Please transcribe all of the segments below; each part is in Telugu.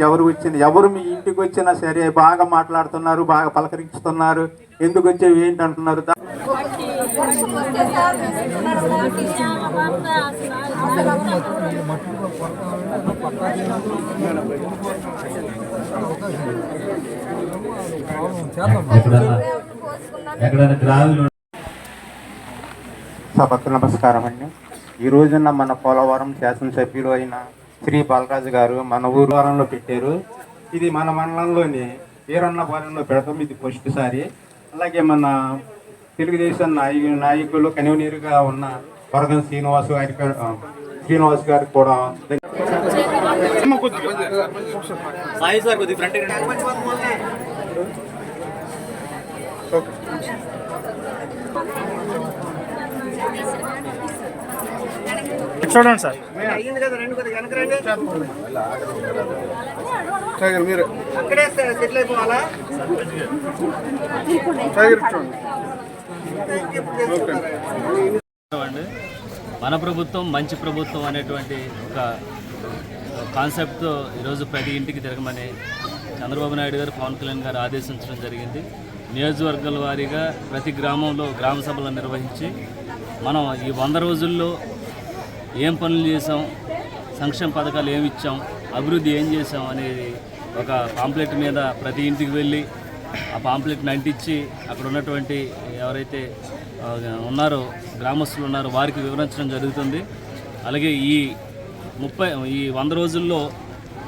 ఎవరు వచ్చింది ఎవరు మీ ఇంటికి వచ్చినా సరే బాగా మాట్లాడుతున్నారు బాగా పలకరించుతున్నారు ఎందుకు వచ్చేవి ఏంటి అంటున్నారు సభకు నమస్కారం అండి. ఈ రోజున మన పోలవరం శాసనసభ్యులు అయిన శ్రీ బాలరాజు గారు మన ఊరువారంలో పెట్టారు. ఇది మన మండలంలోని వీరన్నపాలెంలో పెడతాం. ఇది ఫస్ట్ సారి. అలాగే మన తెలుగుదేశం నాయ నాయకులు కనివనీరుగా ఉన్న వరదం శ్రీనివాస్ గారి శ్రీనివాస్ గారికి కూడా చూడండి సార్. మీరు. మన ప్రభుత్వం మంచి ప్రభుత్వం అనేటువంటి ఒక కాన్సెప్ట్తో ఈరోజు ప్రతి ఇంటికి తిరగమని చంద్రబాబు నాయుడు గారు పవన్ కళ్యాణ్ గారు ఆదేశించడం జరిగింది. నియోజకవర్గాల వారీగా ప్రతి గ్రామంలో గ్రామ సభలు నిర్వహించి మనం ఈ వంద రోజుల్లో ఏం పనులు చేసాం సంక్షేమ పథకాలు ఏమి ఇచ్చాం అభివృద్ధి ఏం చేసాం అనేది ఒక పాంప్లెట్ మీద ప్రతి ఇంటికి వెళ్ళి ఆ పాంప్లెట్ని అంటించి అక్కడ ఉన్నటువంటి ఎవరైతే ఉన్నారో గ్రామస్తులు ఉన్నారో వారికి వివరించడం జరుగుతుంది. అలాగే ఈ ముప్పై ఈ వంద రోజుల్లో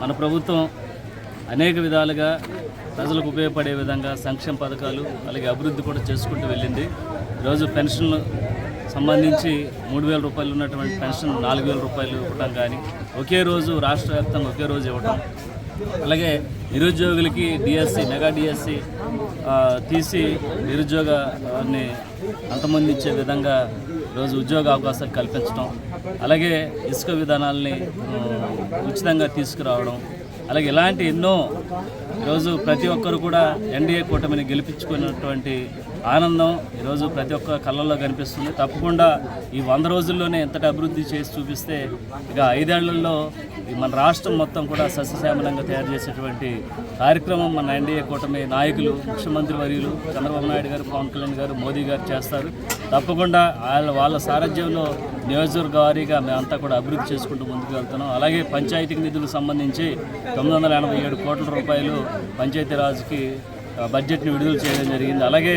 మన ప్రభుత్వం అనేక విధాలుగా ప్రజలకు ఉపయోగపడే విధంగా సంక్షేమ పథకాలు అలాగే అభివృద్ధి కూడా చేసుకుంటూ వెళ్ళింది. ఈరోజు పెన్షన్లు సంబంధించి మూడు వేల రూపాయలు ఉన్నటువంటి పెన్షన్ నాలుగు వేల రూపాయలు ఇవ్వటం కానీ ఒకే రోజు రాష్ట్ర వ్యాప్తంగా ఒకే రోజు ఇవ్వటం. అలాగే నిరుద్యోగులకి డిఎస్సి మెగా డిఎస్సి తీసి నిరుద్యోగాన్ని అంతమందించే విధంగా రోజు ఉద్యోగ అవకాశాలు కల్పించడం అలాగే ఇసుక విధానాల్ని ఉచితంగా తీసుకురావడం. అలాగే ఇలాంటి ఎన్నో ఈరోజు ప్రతి ఒక్కరు కూడా ఎన్డీఏ కూటమిని గెలిపించుకున్నటువంటి ఆనందం ఈరోజు ప్రతి ఒక్క కళ్ళల్లో కనిపిస్తుంది. తప్పకుండా ఈ వంద రోజుల్లోనే ఎంతటి అభివృద్ధి చేసి చూపిస్తే ఇక ఐదేళ్ళలో మన రాష్ట్రం మొత్తం కూడా సస్యశ్యామలంగా తయారు చేసేటువంటి కార్యక్రమం మన ఎన్డీఏ కూటమి నాయకులు ముఖ్యమంత్రి వర్యులు చంద్రబాబు నాయుడు గారు పవన్ కళ్యాణ్ గారు మోదీ గారు చేస్తారు. తప్పకుండా వాళ్ళ వాళ్ళ సారథ్యంలో నియోజకవర్గ వారీగా మేమంతా కూడా అభివృద్ధి చేసుకుంటూ ముందుకు వెళ్తున్నాం. అలాగే పంచాయతీ నిధులకు సంబంధించి తొమ్మిది వందల ఎనభై ఏడు కోట్ల రూపాయలు పంచాయతీరాజ్కి బడ్జెట్ని విడుదల చేయడం జరిగింది. అలాగే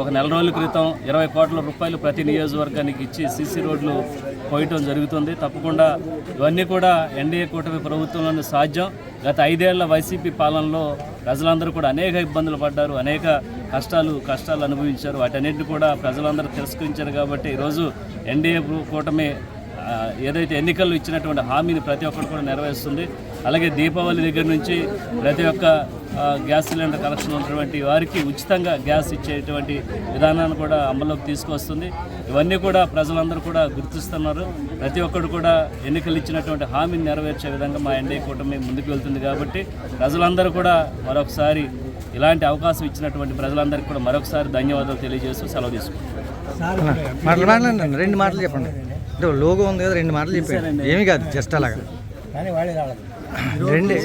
ఒక నెల రోజుల క్రితం ఇరవై కోట్ల రూపాయలు ప్రతి నియోజకవర్గానికి ఇచ్చి సీసీ రోడ్లు పోయటం జరుగుతుంది. తప్పకుండా ఇవన్నీ కూడా ఎన్డీఏ కూటమి ప్రభుత్వంలోనే సాధ్యం. గత ఐదేళ్ళ వైసీపీ పాలనలో ప్రజలందరూ కూడా అనేక ఇబ్బందులు పడ్డారు అనేక కష్టాలు కష్టాలు అనుభవించారు. వాటన్నిటిని కూడా ప్రజలందరూ తిరస్కరించారు కాబట్టి ఈరోజు ఎన్డీఏ కూటమి ఏదైతే ఎన్నికల్లో ఇచ్చినటువంటి హామీని ప్రతి ఒక్కరు కూడా నెరవేరుస్తుంది. అలాగే దీపావళి దగ్గర నుంచి ప్రతి ఒక్క గ్యాస్ సిలిండర్ కలెక్షన్ ఉన్నటువంటి వారికి ఉచితంగా గ్యాస్ ఇచ్చేటువంటి విధానాన్ని కూడా అమల్లోకి తీసుకొస్తుంది. ఇవన్నీ కూడా ప్రజలందరూ కూడా గుర్తిస్తున్నారు. ప్రతి ఒక్కరు కూడా ఎన్నికలు ఇచ్చినటువంటి హామీని నెరవేర్చే విధంగా మా ఎన్డీఏ కూటమి ముందుకు వెళ్తుంది కాబట్టి ప్రజలందరూ కూడా మరొకసారి ఇలాంటి అవకాశం ఇచ్చినటువంటి ప్రజలందరికీ కూడా మరొకసారి ధన్యవాదాలు తెలియజేస్తూ సెలవు తీసుకుంటాం రెండు మాటలు చెప్పండి. లోగో ఉంది కదా రెండు మాటలు చెప్పండి. ఏమి కాదు జస్ట్ అలాగా. రెండే